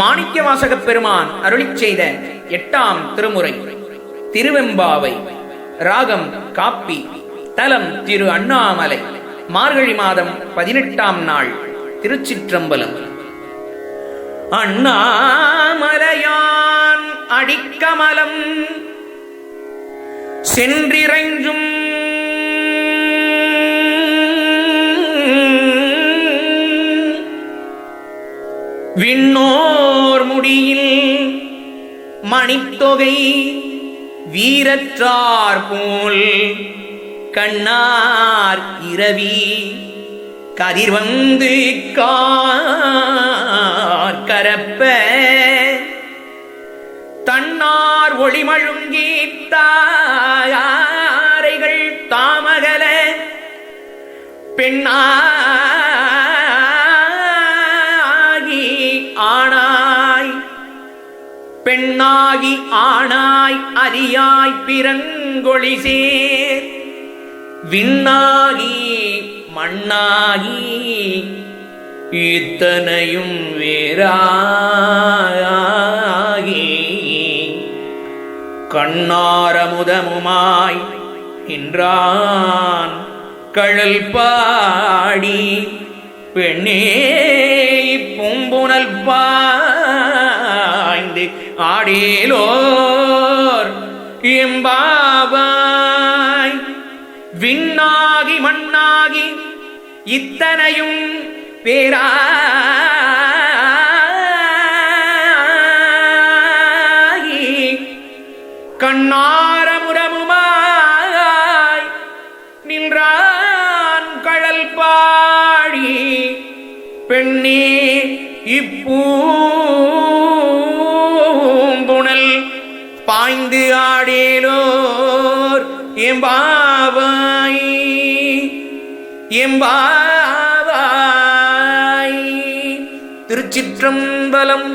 மாணிக்கவாசகப் பெருமான் அருளி செய்த எட்டாம் திருமுறை. திருவெம்பாவை ராகம் காப்பி தலம் திரு அண்ணாமலை மார்கழி மாதம் பதினெட்டாம் நாள் திருச்சிற்றம்பலம். அண்ணாமலையான் அடிக்கமலம் சென்றிறைஞ்சும் விண்ணோர் முடியில் மணித்தொகை வீரற்றார் போல் கண்ணார் இரவி கதிர்வந்து கரப்ப தன்னார் ஒளிமழுங்கி தாயாரைகள் தாமகல பெண்ணார் பெண்ணாகி ஆணாய் அரியாய் பிறங்கொழி சேர். விண்ணாகி மண்ணாகி இத்தனையும் வேறாகி. கண்ணாரமுதமுமாய் நின்றான் கழல் பாடி. பெண்ணே பூம்புணல் பா ஆடேலோர். எம்பாவாய். விண்ணாகி மண்ணாகி இத்தனையும் பேரா கண்ணாரமுரமுமாய் நின்றான் கழல் பாடி. பெண்ணே இப்பூம்புணல் பாய்ந்து ஆடேலோர் எம்பாவாய் எம்பாவாய் திருச்சிற்றம்பலம்